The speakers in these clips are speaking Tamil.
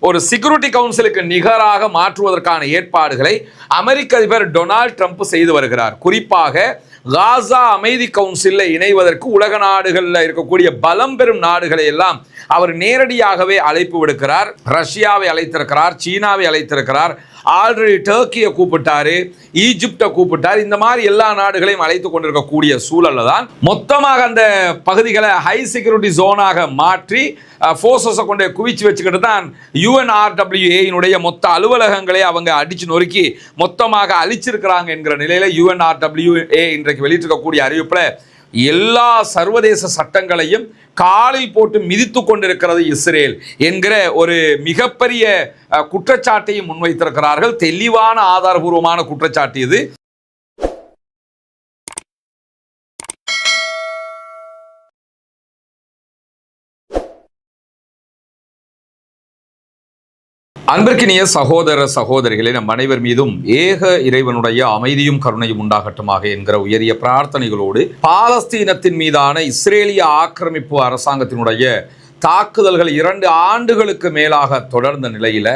ஒரு செக்யூரிட்டி கவுன்சிலுக்கு நிகராக மாற்றுவதற்கான ஏற்பாடுகளை அமெரிக்க அதிபர் டொனால்ட் ட்ரம்ப் செய்து வருகிறார். குறிப்பாக காசா அமைதி கவுன்சிலில் இணைவதற்கு உலக நாடுகளில் இருக்கக்கூடிய பலம் பெறும் நாடுகளை எல்லாம் அவர் நேரடியாகவே அழைப்பு விடுக்கிறார். ரஷ்யாவை அழைத்திருக்கிறார் சீனாவை அழைத்திருக்கிறார். ஆல்ரெடி டர்க்கியை கூப்பிட்டாரு ஈஜிப்டை கூப்பிட்டார். இந்த மாதிரி எல்லா நாடுகளையும் அழைத்து கொண்டிருக்கக்கூடிய சூழல்ல தான் மொத்தமாக அந்த பகுதிகளை ஹை செக்யூரிட்டி ஜோனாக மாற்றி ஃபோர்ஸஸை கொண்டு குவிச்சு வச்சுக்கிட்டு தான் யுஎன்ஆர்டபிள்யூஏயினுடைய மொத்த அலுவலகங்களை அவங்க அடிச்சு நொறுக்கி மொத்தமாக அழிச்சிருக்கிறாங்க என்கிற நிலையில் யுஎன்ஆர்டபிள்யூஏ இன்றைக்கு வெளியிட்டிருக்கக்கூடிய அறிவிப்பில் எல்லா சர்வதேச சட்டங்களையும் காலில் போட்டு மிதித்து கொண்டிருக்கிறது இஸ்ரேல் என்கிற ஒரு மிகப்பெரிய குற்றச்சாட்டையும் முன்வைத்திருக்கிறார்கள். தெளிவான ஆதாரபூர்வமான குற்றச்சாட்டு இது. அன்பிற்கினிய சகோதர சகோதரிகளே நம் அனைவர் மீதும் ஏக இறைவனுடைய அமைதியும் கருணையும் உண்டாகட்டுமாக என்கிற உயரிய பிரார்த்தனைகளோடு பாலஸ்தீனத்தின் மீதான இஸ்ரேலிய ஆக்கிரமிப்பு அரசாங்கத்தினுடைய தாக்குதல்கள் இரண்டு ஆண்டுகளுக்கு மேலாக தொடர்ந்த நிலையில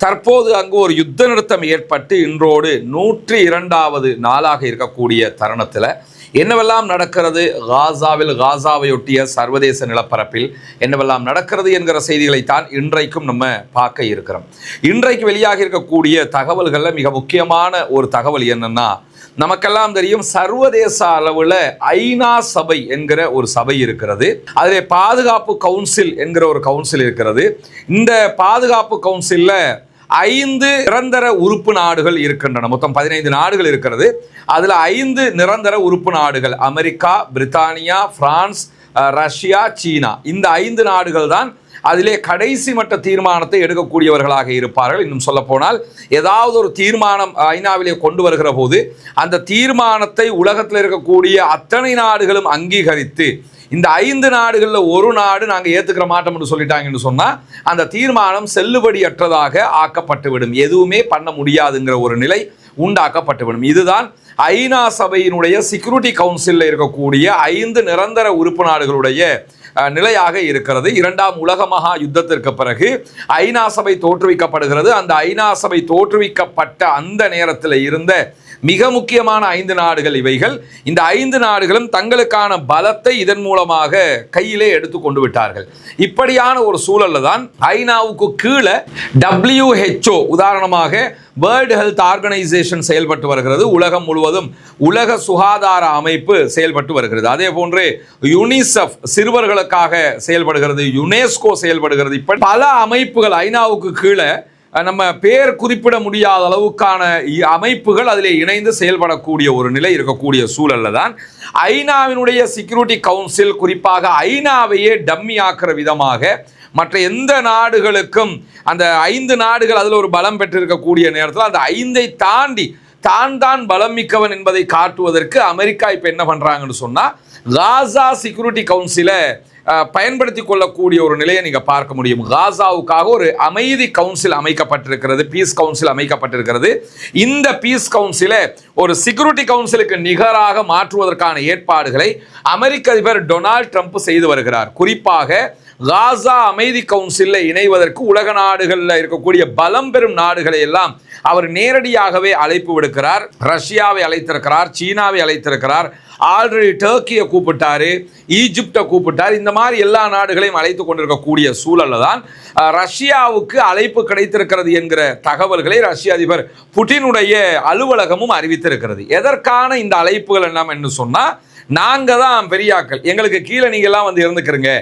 தற்போது அங்கு ஒரு யுத்த நிறுத்தம் ஏற்பட்டு இன்றோடு நூற்றி இரண்டாவது நாளாக இருக்கக்கூடிய தருணத்தில் என்னவெல்லாம் நடக்கிறது? காசாவில் காசாவையொட்டிய சர்வதேச நிலப்பரப்பில் என்னவெல்லாம் நடக்கிறது என்கிற செய்திகளைத்தான் இன்றைக்கும் நம்ம பார்க்க இருக்கிறோம். இன்றைக்கு வெளியாக இருக்கக்கூடிய தகவல்களில் மிக முக்கியமான ஒரு தகவல் என்னன்னா நமக்கெல்லாம் தெரியும் சர்வதேச அளவில் ஐநா சபை என்கிற ஒரு சபை இருக்கிறது. அதிலே பாதுகாப்பு கவுன்சில் என்கிற ஒரு கவுன்சில் இருக்கிறது. இந்த பாதுகாப்பு கவுன்சிலில் ஐந்து நிரந்தர உறுப்பு நாடுகள் இருக்கின்றன. மொத்தம் பதினைந்து நாடுகள் இருக்கிறது. அதில் ஐந்து நிரந்தர உறுப்பு நாடுகள். அமெரிக்கா பிரித்தானியா பிரான்ஸ் ரஷ்யா சீனா. இந்த ஐந்து நாடுகள் தான் அதிலே கடைசி மட்ட தீர்மானத்தை எடுக்கக்கூடியவர்களாக இருப்பார்கள். இன்னும் சொல்ல போனால் ஏதாவது ஒரு தீர்மானம் ஐநாவிலே கொண்டு வருகிற போது அந்த தீர்மானத்தை உலகத்தில் இருக்கக்கூடிய அத்தனை நாடுகளும் அங்கீகரித்து இந்த ஐந்து நாடுகளில் ஒரு நாடு நாங்கள் ஏற்றுக்கிற மாட்டோம்னு சொல்லிட்டாங்கன்னு சொன்னால் அந்த தீர்மானம் செல்லுபடியற்றதாக ஆக்கப்பட்டுவிடும். எதுவுமே பண்ண முடியாதுங்கிற ஒரு நிலை உண்டாக்கப்பட்டுவிடும். இதுதான் ஐநா சபையினுடைய செக்யூரிட்டி கவுன்சிலில் இருக்கக்கூடிய ஐந்து நிரந்தர உறுப்பு நாடுகளுடைய நிலையாக இருக்கிறது. இரண்டாம் உலக மகா யுத்தத்திற்கு பிறகு ஐநா சபை தோற்றுவிக்கப்படுகிறது. அந்த ஐநா சபை தோற்றுவிக்கப்பட்ட அந்த நேரத்தில் இருந்த மிக முக்கியமான ஐந்து நாடுகள் இவைகள். இந்த ஐந்து நாடுகளும் தங்களுக்கான பலத்தை இதன் மூலமாக கையிலே எடுத்து கொண்டு விட்டார்கள். இப்படியான ஒரு சூழல்ல தான் ஐநாவுக்கு கீழே டபிள்யூஹெச்ஓ உதாரணமாக வேர்ல்டு ஹெல்த் ஆர்கனைசேஷன் செயல்பட்டு வருகிறது. உலகம் முழுவதும் உலக சுகாதார அமைப்பு செயல்பட்டு வருகிறது. அதே போன்று யுனிசெஃப் சிறுவர்களுக்காக செயல்படுகிறது யுனெஸ்கோ செயல்படுகிறது. இப்படி பல அமைப்புகள் ஐநாவுக்கு கீழே நம்ம பேர் குறிப்பிட முடியாத அளவுக்கான இ- அமைப்புகள் அதில் இணைந்து செயல்படக்கூடிய ஒரு நிலை இருக்கக்கூடிய சூழல்ல தான் ஐநாவினுடைய செக்யூரிட்டி கவுன்சில் குறிப்பாக ஐநாவையே டம்மி ஆக்கிற விதமாக மற்ற எந்த நாடுகளுக்கும் அந்த ஐந்து நாடுகள் அதில் ஒரு பலம் பெற்றிருக்கக்கூடிய நேரத்தில் அந்த ஐந்தை தாண்டி தான் தான் பலம் மிக்கவன் என்பதை காட்டுவதற்கு அமெரிக்கா இப்போ என்ன பண்ணுறாங்கன்னு சொன்னால் காசா செக்யூரிட்டி கவுன்சிலை பயன்படுத்தி கொள்ளக்கூடிய ஒரு நிலையை நீங்கள் பார்க்க முடியும். காசாவுக்காக ஒரு அமைதி கவுன்சில் அமைக்கப்பட்டிருக்கிறது பீஸ் கவுன்சில் அமைக்கப்பட்டிருக்கிறது. இந்த பீஸ் கவுன்சிலை ஒரு செக்யூரிட்டி கவுன்சிலுக்கு நிகராக மாற்றுவதற்கான ஏற்பாடுகளை அமெரிக்க அதிபர் டொனால்ட் ட்ரம்ப் செய்து வருகிறார். குறிப்பாக காசா அமைதி கவுன்சிலில் இணைவதற்கு உலக நாடுகளில் இருக்கக்கூடிய பலம் பெறும் நாடுகளை எல்லாம் அவர் நேரடியாகவே அழைப்பு விடுக்கிறார் ரஷ்யாவை அழைத்திருக்கிறார் சீனாவை அழைத்திருக்கிறார். ஆல்ரெடி டர்க்கியை கூப்பிட்டாரு ஈஜிப்டை கூப்பிட்டார். இந்த மாதிரி எல்லா நாடுகளையும் அழைத்து கொண்டிருக்கக்கூடிய சூழலில் தான் ரஷ்யாவுக்கு அழைப்பு கிடைத்திருக்கிறது என்கிற தகவல்களை ரஷ்ய அதிபர் புட்டினுடைய அலுவலகமும் அறிவித்திருக்கிறது. எதற்கான இந்த அழைப்புகள் என்ன என்று சொன்னால் நாங்கள் தான் பெரியாக்கள். எங்களுக்கு கீழே நீங்க எல்லாம் வந்து இருந்துக்கிறீங்க.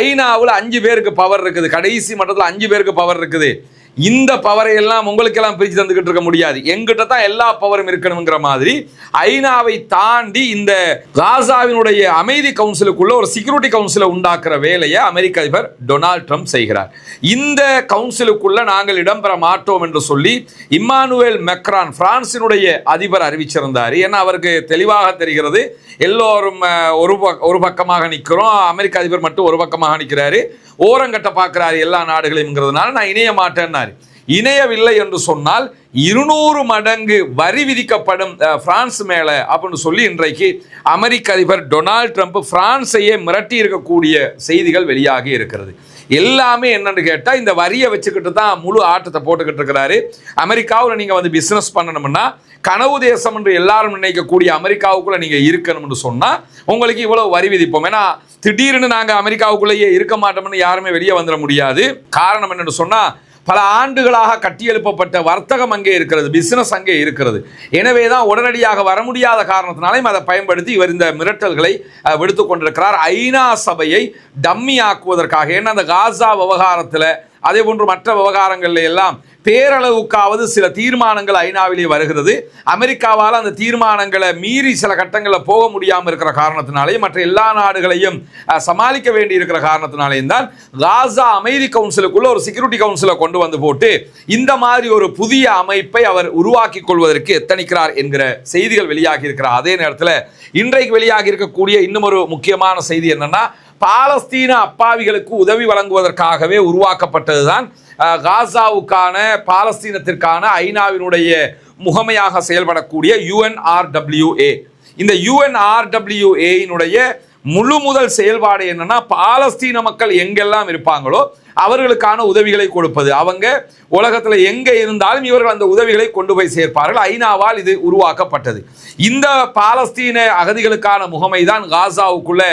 ஐநாவில் அஞ்சு பேருக்கு பவர் இருக்குது. கடைசி மட்டத்தில் அஞ்சு பேருக்கு பவர் இருக்குது. இந்த பவரை எல்லாம் உங்களுக்கெல்லாம் பிரித்து தந்துக்கிட்டு இருக்க முடியாது. எங்கிட்ட தான் எல்லா பவரும் இருக்கணுங்கிற மாதிரி ஐநாவை தாண்டி இந்த காசாவினுடைய அமைதி கவுன்சிலுக்குள்ள ஒரு செக்யூரிட்டி கவுன்சிலை உண்டாக்குற வேலையை அமெரிக்க அதிபர் டொனால்ட் ட்ரம்ப் செய்கிறார். இந்த கவுன்சிலுக்குள்ள நாங்கள் இடம்பெற மாட்டோம் என்று சொல்லி இம்மானுவேல் மெக்ரான் பிரான்சினுடைய அதிபர் அறிவிச்சிருந்தார். ஏன்னா அவருக்கு தெளிவாக தெரிகிறது எல்லோரும் ஒரு ஒரு பக்கமாக நிற்கிறோம் அமெரிக்க அதிபர் மட்டும் ஒரு பக்கமாக நிற்கிறாரு ஓரங்கட்ட பார்க்குறாரு எல்லா நாடுகளையும்ங்கிறதுனால நான் இணைய மாட்டேன்னா சொன்னார். இணையவில்லை என்று சொன்னால் இருநூறு மடங்கு வரி விதிக்கப்படும் பிரான்ஸ் மேல அப்படின்னு சொல்லி இன்றைக்கு அமெரிக்க அதிபர் டொனால்ட் ட்ரம்ப் பிரான்ஸையே மிரட்டி இருக்கக்கூடிய செய்திகள் வெளியாகி இருக்கிறது. எல்லாமே என்னன்னு கேட்டால் இந்த வரியை வச்சுக்கிட்டு தான் முழு ஆட்டத்தை போட்டுக்கிட்டு இருக்கிறாரு. அமெரிக்காவில் நீங்கள் வந்து பிஸ்னஸ் பண்ணணும்னா கனவு தேசம் என்று எல்லாரும் நினைக்கக்கூடிய அமெரிக்காவுக்குள்ள நீங்க இருக்கணும்னு சொன்னால் உங்களுக்கு இவ்வளவு வரி விதிப்போம். ஏன்னா திடீர்னு நாங்கள் அமெரிக்காவுக்குள்ளேயே இருக்க மாட்டோம்னு யாருமே வெளியே வந்துட முடியாது. காரணம் என்னன்னு சொன்னா பல ஆண்டுகளாக கட்டியெழுப்பப்பட்ட வர்த்தகம் அங்கே இருக்கிறது பிஸ்னஸ் அங்கே இருக்கிறது. எனவே தான் உடனடியாக வர முடியாத காரணத்தினாலையும் அதை பயன்படுத்தி இவர் இந்த மிரட்டல்களை விடுத்து கொண்டிருக்கிறார். ஐநா சபையை டம்மி ஆக்குவதற்காக ஏன்னா அந்த காசா விவகாரத்தில் அதே போன்று மற்ற விவகாரங்கள்ல எல்லாம் பேரளவுக்காவது சில தீர்மானங்கள் ஐநாவிலே வருகிறது. அமெரிக்காவால் அந்த தீர்மானங்களை மீறி சில கட்டங்களில் போக முடியாமல் இருக்கிற காரணத்தினாலேயும் மற்ற எல்லா நாடுகளையும் சமாளிக்க வேண்டி இருக்கிற காரணத்தினாலேயும் தான் காசா அமைதி கவுன்சிலுக்குள்ள ஒரு செக்யூரிட்டி கவுன்சிலை கொண்டு வந்து போட்டு இந்த மாதிரி ஒரு புதிய அமைப்பை அவர் உருவாக்கி கொள்வதற்கு எத்தனிக்கிறார் என்கிற செய்திகள் வெளியாகி இருக்கிறார் அதே நேரத்தில் இன்றைக்கு வெளியாகி இருக்கக்கூடிய இன்னும் ஒரு முக்கியமான செய்தி என்னன்னா பாலஸ்தீன அப்பாவிகளுக்கு உதவி வழங்குவதற்காகவே உருவாக்கப்பட்டதுதான் காசாவுக்கான பாலஸ்தீனத்திற்கான ஐநாவினுடைய முகமையாக செயல்படக்கூடிய யுஎன்ஆர்டபிள்யூஏ இந்த யுஎன்ஆர்டபிள்யூஏயினுடைய முழு முதல் செயல்பாடு என்னன்னா பாலஸ்தீன மக்கள் எங்கெல்லாம் இருப்பாங்களோ அவர்களுக்கான உதவிகளை கொடுப்பது. அவங்க உலகத்தில் எங்க இருந்தாலும் இவர்கள் அந்த உதவிகளை கொண்டு போய் சேர்ப்பார்கள். ஐநாவால் இது உருவாக்கப்பட்டது. இந்த பாலஸ்தீன அகதிகளுக்கான முகமை தான் காசாவுக்குள்ள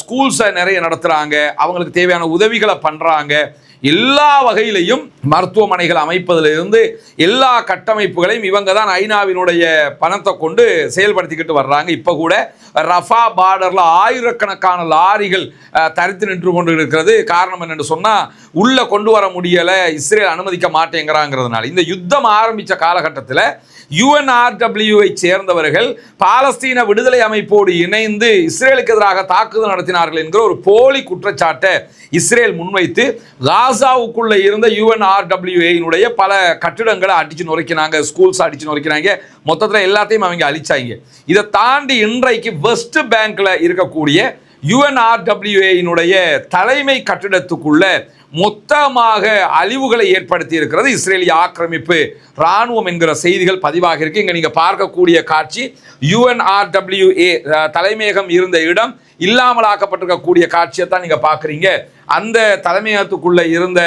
ஸ்கூல்ஸை நிறைய நடத்துகிறாங்க அவங்களுக்கு தேவையான உதவிகளை பண்ணுறாங்க எல்லா வகையிலையும் மருத்துவமனைகள் அமைப்பதிலிருந்து எல்லா கட்டமைப்புகளையும் இவங்க தான் ஐநாவினுடைய பணத்தை கொண்டு செயல்படுத்திக்கிட்டு வர்றாங்க. இப்போ கூட ரஃபா பார்டரில் ஆயிரக்கணக்கான லாரிகள் தரித்து நின்று கொண்டு இருக்கிறது காரணம் என்னென்னு சொன்னால் உள்ளே கொண்டு வர முடியலை இஸ்ரேல் அனுமதிக்க மாட்டேங்கிறாங்கிறதுனால. இந்த யுத்தம் ஆரம்பித்த காலகட்டத்தில் யுஎன்ஆர்டபிள்யூவை சேர்ந்தவர்கள் பாலஸ்தீன விடுதலை அமைப்போடு இணைந்து இஸ்ரேலுக்கு எதிராக தாக்குதல் நடத்தினார்கள் என்கிற ஒரு போலி குற்றச்சாட்டை இஸ்ரேல் முன்வைத்து காசாவுக்குள்ள இருந்த யூஎன்ஆர்டபிள்யூஏனுடைய பல கட்டிடங்களை அடிச்சு நொறுக்கினாங்க ஸ்கூல்ஸ் அடிச்சு நொறுக்கினாங்க. மொத்தத்தில் எல்லாத்தையும் அவங்க அழிச்சாங்க. இதை தாண்டி இன்றைக்கு வெஸ்ட் பேங்க்ல இருக்கக்கூடிய யுஎன்ஆர்டபிள்யூஏனுடைய தலைமை கட்டிடத்துக்குள்ள மொத்தமாக அழிவுகளை ஏற்படுத்தி இருக்கிறது இஸ்ரேலிய ஆக்கிரமிப்பு ராணுவம் என்கிற செய்திகள் பதிவாக இருக்கு. இங்க நீங்க பார்க்கக்கூடிய காட்சி யுஎன்ஆர்டபிள்யூஏ தலைமையகம் இருந்த இடம் இல்லாமலாக்கப்பட்டிருக்கக்கூடிய காட்சியை தான் நீங்க பாக்குறீங்க அந்த தலைமையகத்துக்குள்ளே இருந்த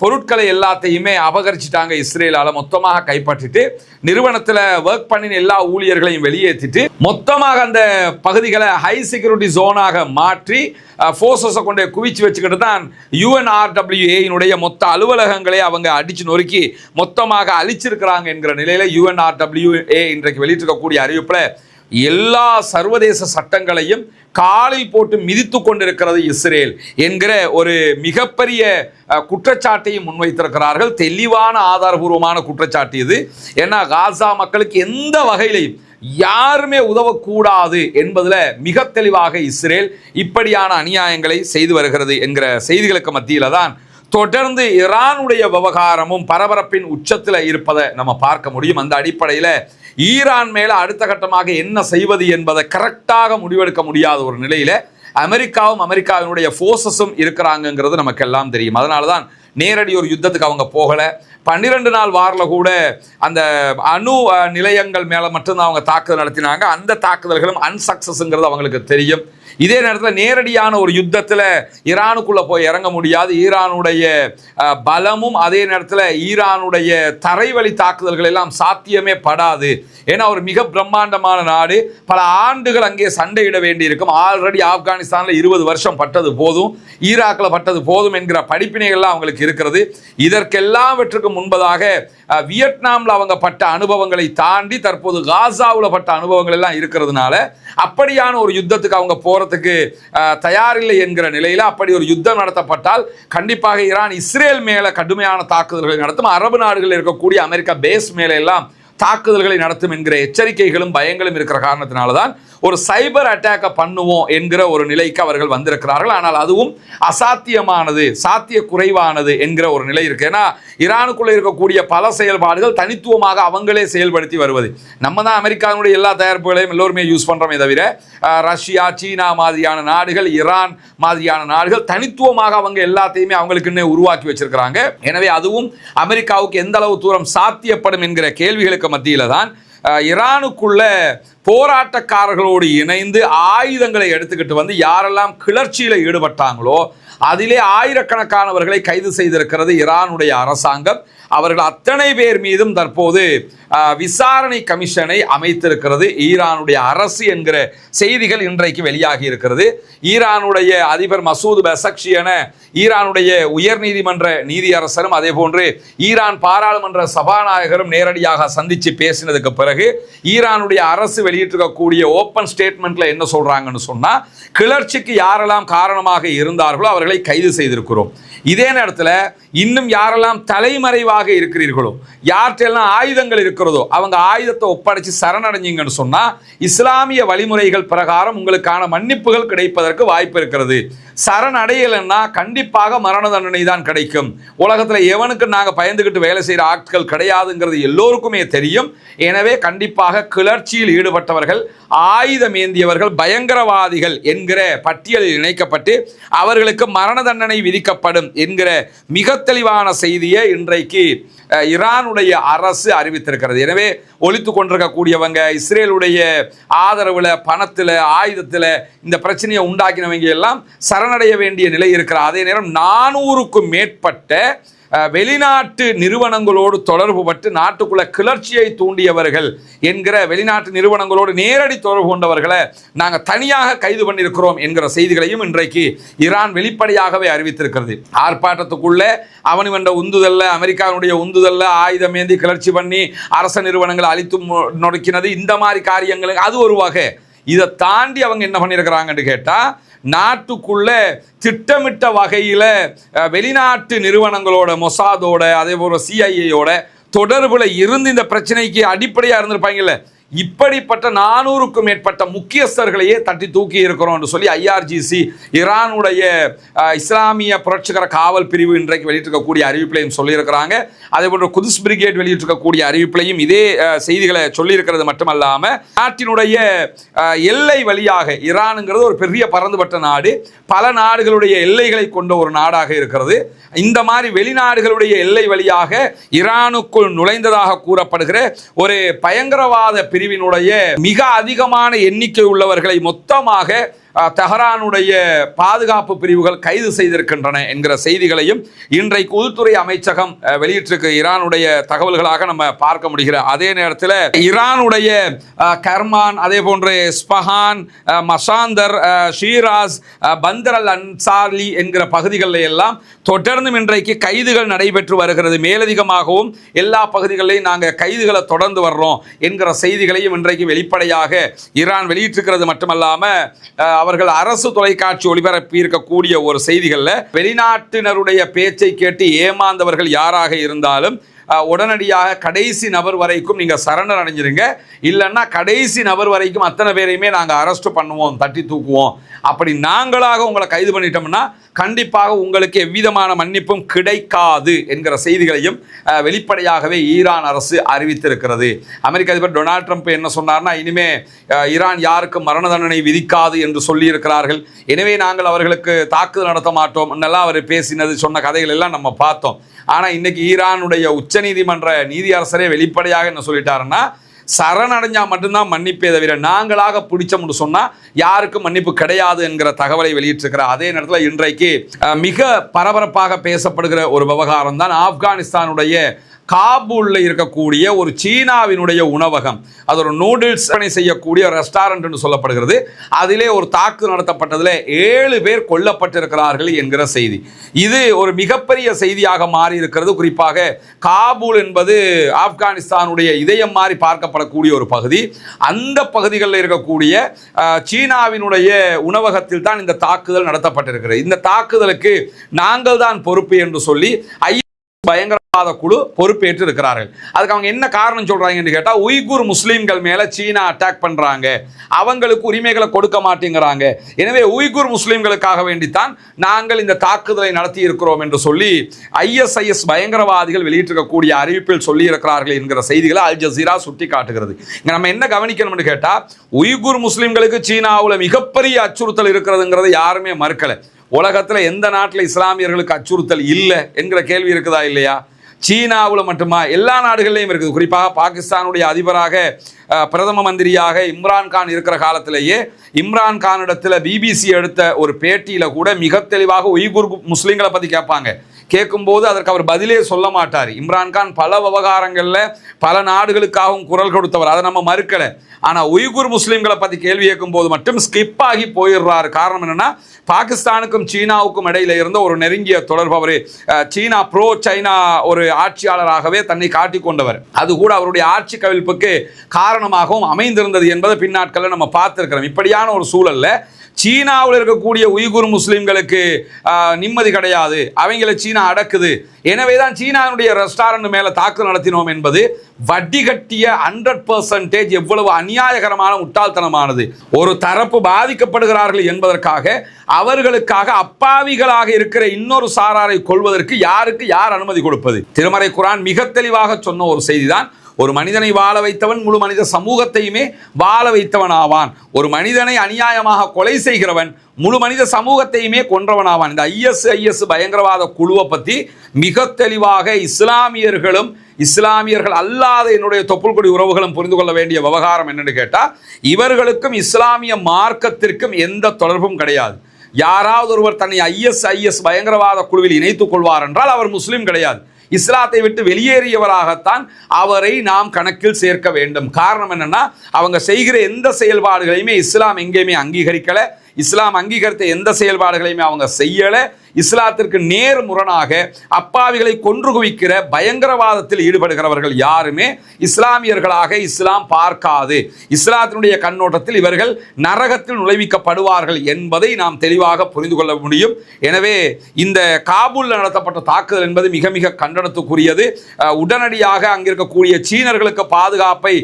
பொருட்களை எல்லாத்தையுமே அபகரிச்சிட்டாங்க இஸ்ரேலால். மொத்தமாக கைப்பற்றிட்டு நிறுவனத்தில் ஒர்க் பண்ணின எல்லா ஊழியர்களையும் வெளியேற்றிட்டு மொத்தமாக அந்த பகுதிகளை ஹை செக்யூரிட்டி ஜோனாக மாற்றி ஃபோர்ஸஸை கொண்டு குவிச்சு வச்சுக்கிட்டு தான் யுஎன்ஆர்டபிள்யூஏனுடைய மொத்த அலுவலகங்களை அவங்க அடித்து நொறுக்கி மொத்தமாக அழிச்சிருக்கிறாங்க என்கிற நிலையில் யூஎன்ஆர்டபிள்யூஏ இன்றைக்கு வெளியிட்டிருக்கக்கூடிய அறிவிப்பில் எல்லா சர்வதேச சட்டங்களையும் காலில் போட்டு மிதித்து கொண்டிருக்கிறது இஸ்ரேல் என்கிற ஒரு மிகப்பெரிய குற்றச்சாட்டையும் முன்வைத்திருக்கிறார்கள். தெளிவான ஆதாரபூர்வமான குற்றச்சாட்டு இது. ஏன்னா காசா மக்களுக்கு எந்த வகையிலையும் யாருமே உதவக்கூடாது என்பதில் மிக தெளிவாக இஸ்ரேல் இப்படியான அநியாயங்களை செய்து வருகிறது என்கிற செய்திகளுக்கு மத்தியில் தான் தொடர்ந்து ஈரானுடைய விவகாரமும் பரபரப்பின் உச்சத்தில் இருப்பதை நம்ம பார்க்க முடியும். அந்த அடிப்படையில் ஈரான் மேலே அடுத்த கட்டமாக என்ன செய்வது என்பதை கரெக்டாக முடிவெடுக்க முடியாத ஒரு நிலையில் அமெரிக்காவும் அமெரிக்காவினுடைய ஃபோர்ஸஸும் இருக்கிறாங்கங்கிறது நமக்கு எல்லாம் தெரியும். அதனால தான் நேரடி ஒரு யுத்தத்துக்கு அவங்க போகலை. பன்னிரெண்டு நாள் வாரில் கூட அந்த அணு நிலையங்கள் மேலே மட்டும்தான் அவங்க தாக்குதல் நடத்தினாங்க. அந்த தாக்குதல்களும் அன்சக்சஸ்ங்கிறது அவங்களுக்கு தெரியும். இதே நேரத்தில் நேரடியான ஒரு யுத்தத்தில் ஈரானுக்குள்ளே போய் இறங்க முடியாது. ஈரானுடைய பலமும் அதே நேரத்தில் ஈரானுடைய தரைவழி தாக்குதல்கள் எல்லாம் சாத்தியமே படாது. ஏன்னா ஒரு மிக பிரம்மாண்டமான நாடு. பல ஆண்டுகள் அங்கே சண்டையிட வேண்டியிருக்கும். ஆல்ரெடி ஆப்கானிஸ்தானில் இருபது வருஷம் பட்டது போதும். ஈராக்கில் பட்டது போதும் என்கிற படிப்பினைகள்லாம் அவங்களுக்கு இருக்கிறது. இதற்கெல்லாவற்றுக்கும் முன்பதாக வியட்நாமில் அவங்க பட்ட அனுபவங்களை தாண்டி தற்போது காசாவில் பட்ட அனுபவங்கள் எல்லாம் இருக்கிறதுனால அப்படியான ஒரு யுத்தத்துக்கு அவங்க போகிறது போகிறதுக்கு தயாரில்லை என்கிற நிலையில அப்படி ஒரு யுத்தம் நடத்தப்பட்டால் கண்டிப்பாக ஈரான் இஸ்ரேல் மேல கடுமையான தாக்குதல்களை நடத்தும். அரபு நாடுகளில் இருக்கக்கூடிய அமெரிக்கா பேஸ் மேலே எல்லாம் தாக்குதல்களை நடத்தும் என்கிற எச்சரிக்கைகளும் பயங்களும் இருக்கிற காரணத்தினால தான் ஒரு சைபர் அட்டாக்கை பண்ணுவோம் என்கிற ஒரு நிலைக்கு அவர்கள் வந்திருக்கிறார்கள். ஆனால் அதுவும் அசாத்தியமானது சாத்திய குறைவானது என்கிற ஒரு நிலை இருக்கு. ஏன்னா ஈரானுக்குள்ள இருக்கக்கூடிய பல செயல்பாடுகள் தனித்துவமாக அவங்களே செயல்படுத்தி வருவது. நம்ம தான் அமெரிக்காவினுடைய எல்லா தயாரிப்புகளையும் எல்லோருமே யூஸ் பண்ணுறோமே தவிர ரஷ்யா சீனா மாதிரியான நாடுகள் ஈரான் மாதிரியான நாடுகள் தனித்துவமாக அவங்க எல்லாத்தையுமே அவங்களுக்குன்னே உருவாக்கி வச்சிருக்கிறாங்க. எனவே அதுவும் அமெரிக்காவுக்கு எந்த அளவு தூரம் சாத்தியப்படும் என்கிற கேள்விகளுக்கு மத்தியில தான் ஈரானுக்குள்ள போராட்டக்காரர்களோடு இணைந்து ஆயுதங்களை எடுத்துக்கிட்டு வந்து யாரெல்லாம் கிளர்ச்சியில் ஈடுபட்டாங்களோ அதிலே ஆயிரக்கணக்கானவர்களை கைது செய்திருக்கிறது ஈரானுடைய அரசாங்கம். அவர்கள் அத்தனை பேர் மீதும் தற்போது விசாரணை கமிஷனை அமைத்திருக்கிறது. ஈரானுடைய அரசு என்கிற செய்திகள் இன்றைக்கு வெளியாகி இருக்கிறது. ஈரானுடைய அதிபர் மசூத் பெசக்ஷியன ஈரானுடைய உயர்நீதிமன்ற நீதியரசரும் அதே போன்று ஈரான் பாராளுமன்ற சபாநாயகரும் நேரடியாக சந்திச்சு பேசினதுக்கு பிறகு ஈரானுடைய அரசு வெளியிட்டிருக்கக்கூடிய ஓப்பன் ஸ்டேட்மெண்ட்ல என்ன சொல்றாங்கன்னு சொன்னா கிளர்ச்சிக்கு யாரெல்லாம் காரணமாக இருந்தார்களோ அவர்களை கைது செய்திருக்கிறோம். இதே நேரத்தில் இன்னும் யாரெல்லாம் தலைமறைவாக இருக்கிறீர்களோ? யார்கிட்டெல்லாம் ஆயுதங்கள் இருக்கிறதோ அவங்க ஆயுதத்தை ஒப்படைச்சு சரணடைஞ்சிங்கன்னு சொன்னா இஸ்லாமிய வழிமுறைகள் பிரகாரம் உங்களுக்கான மன்னிப்புகள் கிடைப்பதற்கு வாய்ப்பு இருக்கிறது. சரணடையலைன்னா கண்டிப்பாக மரண தண்டனை தான் கிடைக்கும். உலகத்தில் எவனுக்கு நாங்கள் பயந்துகிட்டு வேலை செய்கிற ஆட்கள் கிடையாதுங்கிறது எல்லோருக்குமே தெரியும். எனவே கண்டிப்பாக கிளர்ச்சியில் ஈடுபட்டவர்கள் ஆயுதம் ஏந்தியவர்கள் பயங்கரவாதிகள் என்கிற பட்டியலில் இணைக்கப்பட்டு அவர்களுக்கு மரண தண்டனை விதிக்கப்படும் என்கிற மிக தெளிவான செய்தியை இன்றைக்கு ஈரானுடைய அரசு அறிவித்திருக்கிறது. எனவே ஒழித்து கொண்டிருக்கக்கூடியவங்க இஸ்ரேலுடைய ஆதரவில் பணத்தில் ஆயுதத்தில் இந்த பிரச்சனையை உண்டாக்கினவங்க எல்லாம் சரணடைய வேண்டிய நிலை இருக்கிற அதே நேரம் நானூறுக்கும் மேற்பட்ட வெளிநாட்டு நிறுவனங்களோடு தொடர்பு பட்டு நாட்டுக்குள்ள கிளர்ச்சியை தூண்டியவர்கள் என்கிற வெளிநாட்டு நிறுவனங்களோடு நேரடி தொடர்பு கொண்டவர்களை நாங்கள் தனியாக கைது பண்ணியிருக்கிறோம் என்கிற செய்திகளையும் இன்றைக்கு ஈரான் வெளிப்படையாகவே அறிவித்திருக்கிறது. ஆர்ப்பாட்டத்துக்குள்ளே அவனு வென்ற உந்துதல்ல அமெரிக்காவுடைய உந்துதல்ல ஆயுதம் ஏந்தி கிளர்ச்சி பண்ணி அரச நிறுவனங்களை அழித்து நொடுக்கினது இந்த மாதிரி காரியங்களுக்கு அது ஒரு வகை. இதை தாண்டி அவங்க என்ன பண்ணியிருக்கிறாங்கன்னு கேட்டால் நாட்டுக்குள்ள திட்டமிட்ட வகையில் வெளிநாட்டு நிறுவனங்களோட மொசாதோட அதே போல் சிஐஏயோட தொடர்பில் இருந்து இந்த பிரச்சனைக்கு அடிப்படையாக இருந்திருப்பாங்கல்ல? இப்படிப்பட்ட நானூறுக்கும் மேற்பட்ட முக்கியஸ்தர்களையே தட்டி தூக்கி இருக்கிறோம்னு சொல்லி ஐஆர்ஜிசி ஈரானுடைய இஸ்லாமிய புரட்சிகர காவல் பிரிவு இன்றைக்கு வெளியிட்டிருக்கக்கூடிய அறிவிப்பிலையும் சொல்லியிருக்கிறாங்க. அதே போன்று குதிஸ் பிரிகேட் வெளியிட்டிருக்கக்கூடிய அறிவிப்பிலையும் இதே செய்திகளை சொல்லியிருக்கிறது மட்டுமல்லாமல் நாட்டினுடைய எல்லை வழியாக ஈரானுங்கிறது ஒரு பெரிய பறந்துபட்ட நாடு. பல நாடுகளுடைய எல்லைகளை கொண்ட ஒரு நாடாக இருக்கிறது. இந்த மாதிரி வெளிநாடுகளுடைய எல்லை வழியாக ஈரானுக்குள் நுழைந்ததாக கூறப்படுகிற ஒரு பயங்கரவாத பிரிவினுடைய மிக அதிகமான எண்ணிக்கை உள்ளவர்களை மொத்தமாக தெஹரானுடைய பாதுகாப்பு பிரிவுகள் கைது செய்திருக்கின்றன என்கிற செய்திகளையும் இன்றைக்கு உள்துறை அமைச்சகம் வெளியிட்டிருக்க. ஈரானுடைய தகவல்களாக நம்ம பார்க்க முடிகிற அதே நேரத்தில் ஈரானுடைய கர்மான் அதே போன்று ஸ்பஹான் மசாந்தர் ஷீராஸ் பந்தர் அல் அன்சார்லி என்கிற பகுதிகளில் எல்லாம் தொடர்ந்தும் இன்றைக்கு கைதுகள் நடைபெற்று வருகிறது. மேலதிகமாகவும் எல்லா பகுதிகளிலையும் நாங்கள் கைதுகளை தொடர்ந்து வர்றோம் என்கிற செய்திகளையும் இன்றைக்கு வெளிப்படையாக ஈரான் வெளியிட்டிருக்கிறது. மட்டுமல்லாமல் அவர்கள் அரசு தொலைக்காட்சி ஒளிபரப்பி இருக்கக்கூடிய ஒரு செய்திகளில் வெளிநாட்டினருடைய பேச்சை கேட்டு ஏமாந்தவர்கள் யாராக இருந்தாலும் உடனடியாக கடைசி நபர் வரைக்கும் நீங்கள் சரணர் அடைஞ்சிருங்க. இல்லைன்னா கடைசி நபர் வரைக்கும் அத்தனை பேரையுமே நாங்கள் அரெஸ்ட் பண்ணுவோம் தட்டி தூக்குவோம். அப்படி நாங்களாக உங்களை கைது பண்ணிட்டோம்னா கண்டிப்பாக உங்களுக்கு எவ்விதமான மன்னிப்பும் கிடைக்காது என்கிற செய்திகளையும் வெளிப்படையாகவே ஈரான் அரசு அறிவித்திருக்கிறது. அமெரிக்க அதிபர் டொனால்ட் ட்ரம்ப் என்ன சொன்னார்னா இனிமே ஈரான் யாருக்கும் மரண தண்டனை விதிக்காது என்று சொல்லியிருக்கிறார்கள். எனவே நாங்கள் அவர்களுக்கு தாக்குதல் நடத்த மாட்டோம். என்னெல்லாம் அவர் பேசினது சொன்ன கதைகள் எல்லாம் நம்ம பார்த்தோம். ஆனால் இன்னைக்கு ஈரானுடைய உச்சநீதிமன்ற நீதியரசரே வெளிப்படையாக என்ன சொல்லிட்டாருன்னா சரணடைஞ்சா மட்டும்தான் மன்னிப்பே தவிர நாங்களாக பிடிச்சோம்னு சொன்னால் யாருக்கும் மன்னிப்பு கிடையாது என்கிற தகவலை வெளியிட்டிருக்கிறார் அதே நேரத்தில் இன்றைக்கு மிக பரபரப்பாக பேசப்படுகிற ஒரு விவகாரம் தான் ஆப்கானிஸ்தானுடைய காபூலில் இருக்கக்கூடிய ஒரு சீனாவினுடைய உணவகம். அது ஒரு நூடுல்ஸ் பணி செய்யக்கூடிய ரெஸ்டாரண்ட் சொல்லப்படுகிறது. அதிலே ஒரு தாக்கு நடத்தப்பட்டதில் ஏழு பேர் கொல்லப்பட்டிருக்கிறார்கள் என்கிற செய்தி. இது ஒரு மிகப்பெரிய செய்தியாக மாறி இருக்கிறது குறிப்பாக காபூல் என்பது ஆப்கானிஸ்தானுடைய இதயம் மாறி பார்க்கப்படக்கூடிய ஒரு பகுதி. அந்த பகுதிகளில் இருக்கக்கூடிய சீனாவினுடைய உணவகத்தில் தான் இந்த தாக்குதல் நடத்தப்பட்டிருக்கிறது. இந்த தாக்குதலுக்கு நாங்கள் தான் பொறுப்பு என்று சொல்லி ஐ பயங்கர குழு பொறுப்பேற்று இருக்கிறார்கள். அதுக்கு அவங்க என்ன காரணம் சொல்றாங்கன்னு கேட்டால் உய்குர் முஸ்லீம்கள் மேல சீனா அட்டாக் பண்றாங்க. அவங்களுக்கு உரிமைகளை கொடுக்க மாட்டேங்கிறாங்க. எனவே உய்குர் முஸ்லீம்களுக்காக வேண்டித்தான் நாங்கள் இந்த தாக்குதலை நடத்தி இருக்கிறோம் என்று சொல்லி ஐஎஸ்ஐஎஸ் பயங்கரவாதிகள் வெளியிட்டிருக்கக்கூடிய அறிவிப்பில் சொல்லி இருக்கிறார்கள் என்கிற செய்திகளை அல் ஜசீரா சுட்டி காட்டுகிறது இங்க நம்ம என்ன கவனிக்கணும்னு கேட்டால் உய்குர் முஸ்லீம்களுக்கு சீனாவில் மிகப்பெரிய அச்சுறுத்தல் இருக்கிறதுங்கிறது யாருமே மறுக்கலை. உலகத்தில் எந்த நாட்டில் இஸ்லாமியர்களுக்கு அச்சுறுத்தல் இல்லை என்கிற கேள்வி இருக்குதா இல்லையா? சீனாவில் மட்டுமா? எல்லா நாடுகள்லையும் இருக்குது. குறிப்பாக பாகிஸ்தானுடைய அதிபராக பிரதம மந்திரியாக இம்ரான் கான் இருக்கிற காலத்திலேயே இம்ரான் கானிடத்தில் பிபிசி எடுத்த ஒரு பேட்டியில் கூட மிக தெளிவாக உய்குர் முஸ்லீம்களை பற்றி கேட்பாங்க. கேட்கும்போது அதற்கு அவர் பதிலே சொல்ல மாட்டார். இம்ரான்கான் பல விவகாரங்களில் பல நாடுகளுக்காகவும் குரல் கொடுத்தவர். அதை நம்ம மறுக்கலை. ஆனால் உய்குர் முஸ்லீம்களை பற்றி கேள்வி கேட்கும்போது மட்டும் ஸ்கிப் ஆகி போயிடுறாரு. காரணம் என்னென்னா பாகிஸ்தானுக்கும் சீனாவுக்கும் இடையில இருந்த ஒரு நெருங்கிய தொடர்பு அவர் சீனா ப்ரோ சைனா ஒரு ஆட்சியாளராகவே தன்னை காட்டிக்கொண்டவர் அது கூட அவருடைய ஆட்சி கவிழ்ப்புக்கு காரணமாகவும் அமைந்திருந்தது என்பதை பின்னாட்களில் நம்ம பார்த்துருக்கிறோம். இப்படியான ஒரு சூழலில் சீனாவில் இருக்கக்கூடிய உய்குர் முஸ்லீம்களுக்கு நிம்மதி கிடையாது. அவங்கள சீனா அடக்குது. எனவே தான் சீனாவுடைய ரெஸ்டாரண்ட் மேலே தாக்குதல் நடத்தினோம் என்பது வட்டி கட்டிய ஹண்ட்ரட் பர்சன்டேஜ் எவ்வளவு அநியாயகரமான முட்டாள்தனமானது. ஒரு தரப்பு பாதிக்கப்படுகிறார்கள் என்பதற்காக அவர்களுக்காக அப்பாவிகளாக இருக்கிற இன்னொரு சாராரை கொள்வதற்கு யாருக்கு யார் அனுமதி கொடுப்பது? திருமறை குரான் மிக தெளிவாக சொன்ன ஒரு செய்திதான். ஒரு மனிதனை வாழ வைத்தவன் முழு மனித சமூகத்தையுமே வாழ வைத்தவன் ஆவான் ஒரு மனிதனை அநியாயமாக கொலை செய்கிறவன் முழு மனித சமூகத்தையுமே கொன்றவன் ஆவான் இந்த ஐஎஸ் ஐஎஸ் பயங்கரவாத குழுவை பற்றி மிக தெளிவாக இஸ்லாமியர்களும் இஸ்லாமியர்கள் அல்லாத என்னுடைய தொப்புள்கொடி உறவுகளும் புரிந்து கொள்ள வேண்டிய விவகாரம் என்னன்னு கேட்டால் இவர்களுக்கும் இஸ்லாமிய மார்க்கத்திற்கும் எந்த தொடர்பும் கிடையாது. யாராவது ஒருவர் தன்னை ஐஎஸ் ஐஎஸ் பயங்கரவாத குழுவில் இணைத்துக் கொள்வார் என்றால் அவர் முஸ்லீம் கிடையாது. இஸ்லாத்தை விட்டு வெளியேறியவராகத்தான் அவரை நாம் கணக்கில் சேர்க்க வேண்டும். காரணம் என்னன்னா அவங்க செய்கிற எந்த செயல்பாடுகளையுமே இஸ்லாம் எங்கேயுமே அங்கீகரிக்கல. இஸ்லாம் அங்கீகரித்த எந்த செயல்பாடுகளையுமே அவங்க செய்யலை. இஸ்லாத்திற்கு நேர் முரணாக அப்பாவிகளை கொன்று குவிக்கிற பயங்கரவாதத்தில் ஈடுபடுகிறவர்கள் யாருமே இஸ்லாமியர்களாக இஸ்லாம் பார்க்காது. இஸ்லாத்தினுடைய கண்ணோட்டத்தில் இவர்கள் நரகத்தில் நுழைவிக்கப்படுவார்கள் என்பதை நாம் தெளிவாக புரிந்து கொள்ள முடியும். எனவே இந்த காபூலில் நடத்தப்பட்ட தாக்குதல் என்பது மிக மிக கண்டனத்துக்குரியது. உடனடியாக அங்கிருக்கக்கூடிய சீனர்களுக்கு பாதுகாப்பை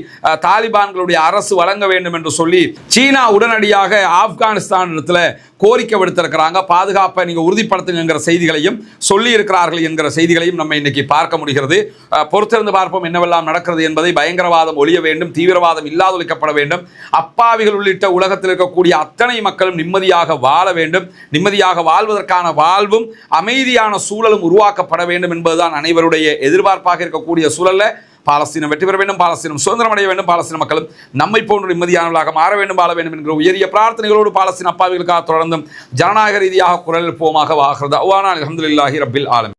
தாலிபான்களுடைய அரசு வழங்க வேண்டும் என்று சொல்லி சீனா உடனடியாக ஆப்கானிஸ்தான் இடத்துல கோரிக்கை விடுத்திருக்கிறாங்க. பாதுகாப்பை பயன்படுத்துங்க என்கிற செய்திகளையும் சொல்லியிருக்கிறார்கள் என்கிற செய்திகளையும் நம்ம இன்னைக்கு பார்க்க முடிகிறது. பொறுத்திருந்து பார்ப்போம் என்னவெல்லாம் நடக்கிறது என்பதை. பயங்கரவாதம் ஒழிய வேண்டும் தீவிரவாதம் இல்லாதொழிக்கப்பட வேண்டும். அப்பாவிகள் உள்ளிட்ட உலகத்தில் இருக்கக்கூடிய அத்தனை மக்களும் நிம்மதியாக வாழ வேண்டும். நிம்மதியாக வாழ்வதற்கான வாழ்வும் அமைதியான சூழலும் உருவாக்கப்பட வேண்டும் என்பதுதான் அனைவருடைய எதிர்பார்ப்பாக இருக்கக்கூடிய சூழல்ல. பாலஸ்தீனம் வெற்றி பெற வேண்டும் பாலஸ்தீனம் சுதந்திரம் அடைய வேண்டும் பாலஸ்தீன மக்களும் நம்மை போன்ற நிம்மதியானவர்களாக மாற வேண்டும் வாழ வேண்டும் என்கிற உயரிய பிரார்த்தனைகளோடு பாலஸ்தீன் அப்பாவிகளுக்காக தொடர்ந்தும் ஜனநாயக ரீதியாக குரல் போமாக வாகிறது. அவ்வானா அலமதுல்லாஹி ரபில் ஆலம்